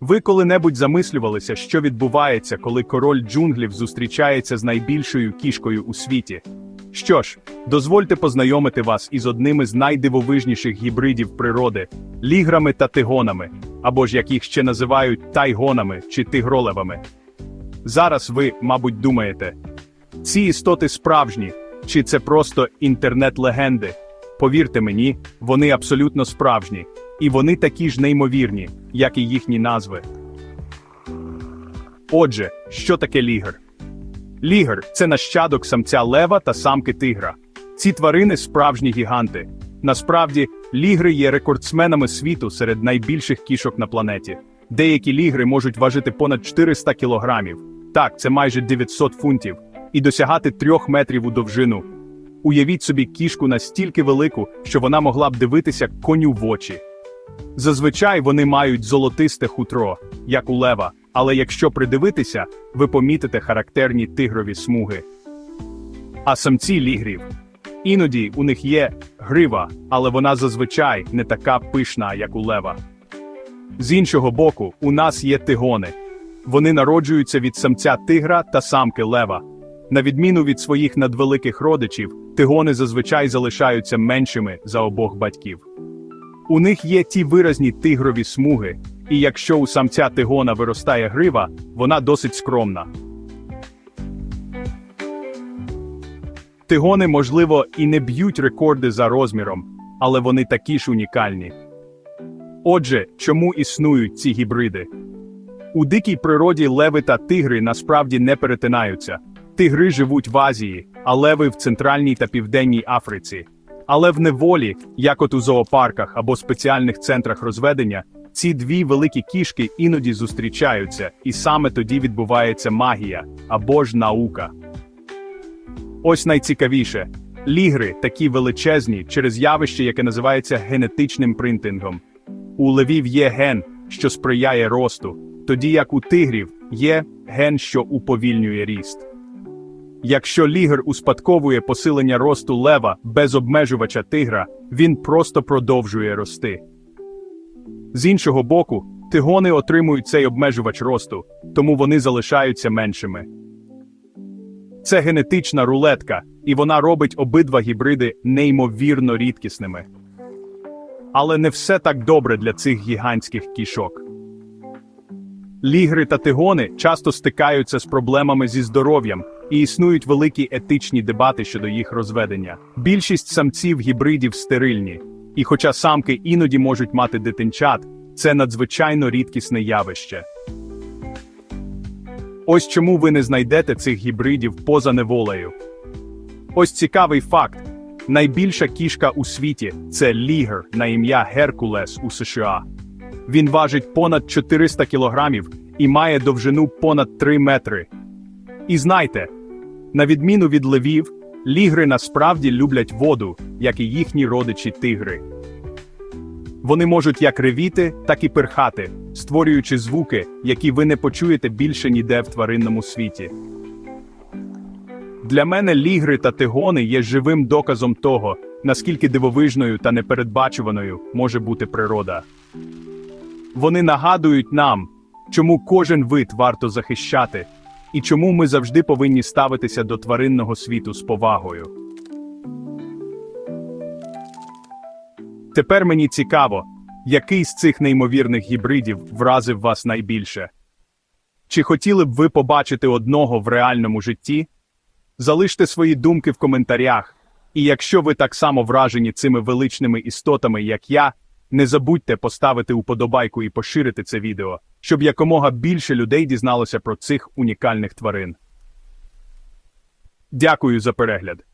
Ви коли-небудь замислювалися, що відбувається, коли король джунглів зустрічається з найбільшою кішкою у світі? Що ж, дозвольте познайомити вас із одним із найдивовижніших гібридів природи ліграми та тигонами, або ж як їх ще називають тайгонами чи тигролевами. Зараз ви, мабуть, думаєте, ці істоти справжні, чи це просто інтернет-легенди? Повірте мені, вони абсолютно справжні, і вони такі ж неймовірні, як і їхні назви. Отже, що таке лігр? Лігр це нащадок самця лева та самки тигра. Ці тварини справжні гіганти. Насправді, лігри є рекордсменами світу серед найбільших кішок на планеті. Деякі лігри можуть важити понад 400 кілограмів. Так, це майже 900 фунтів, і досягати 3 метрів у довжину. Уявіть собі кішку настільки велику, що вона могла б дивитися коню в очі. Зазвичай вони мають золотисте хутро, як у лева, але якщо придивитися, ви помітите характерні тигрові смуги. А самці лігрів. Іноді у них є грива, але вона зазвичай не така пишна, як у лева. З іншого боку, у нас є тигони. Вони народжуються від самця тигра та самки лева. На відміну від своїх надвеликих родичів, тигони зазвичай залишаються меншими за обох батьків. У них є ті виразні тигрові смуги, і якщо у самця тигона виростає грива, вона досить скромна. Тигони, можливо, і не б'ють рекорди за розміром, але вони такі ж унікальні. Отже, чому існують ці гібриди? У дикій природі леви та тигри насправді не перетинаються. Тигри живуть в Азії, а леви в Центральній та Південній Африці. Але в неволі, як от у зоопарках або спеціальних центрах розведення, ці дві великі кішки іноді зустрічаються, і саме тоді відбувається магія або ж наука. Ось найцікавіше: лігри такі величезні через явище, яке називається генетичним принтингом. У левів є ген, що сприяє росту, тоді як у тигрів є ген, що уповільнює ріст. Якщо лігр успадковує посилення росту лева без обмежувача тигра, він просто продовжує рости. З іншого боку, тигони отримують цей обмежувач росту, тому вони залишаються меншими. Це генетична рулетка, і вона робить обидва гібриди неймовірно рідкісними. Але не все так добре для цих гігантських кішок. Лігри та тигони часто стикаються з проблемами зі здоров'ям, і існують великі етичні дебати щодо їх розведення. Більшість самців гібридів стерильні, і хоча самки іноді можуть мати дитинчат, це надзвичайно рідкісне явище. Ось чому ви не знайдете цих гібридів поза неволею. Ось цікавий факт: найбільша кішка у світі це лігр на ім'я Геркулес у США. Він важить понад 400 кілограмів і має довжину понад 3 метри. І знайте, на відміну від левів, лігри насправді люблять воду, як і їхні родичі тигри. Вони можуть як ревіти, так і перхати, створюючи звуки, які ви не почуєте більше ніде в тваринному світі. Для мене лігри та тигони є живим доказом того, наскільки дивовижною та непередбачуваною може бути природа. Вони нагадують нам, чому кожен вид варто захищати, і чому ми завжди повинні ставитися до тваринного світу з повагою. Тепер мені цікаво, який з цих неймовірних гібридів вразив вас найбільше. Чи хотіли б ви побачити одного в реальному житті? Залиште свої думки в коментарях, і якщо ви так само вражені цими величними істотами, як я, не забудьте поставити уподобайку і поширити це відео, щоб якомога більше людей дізналося про цих унікальних тварин. Дякую за перегляд.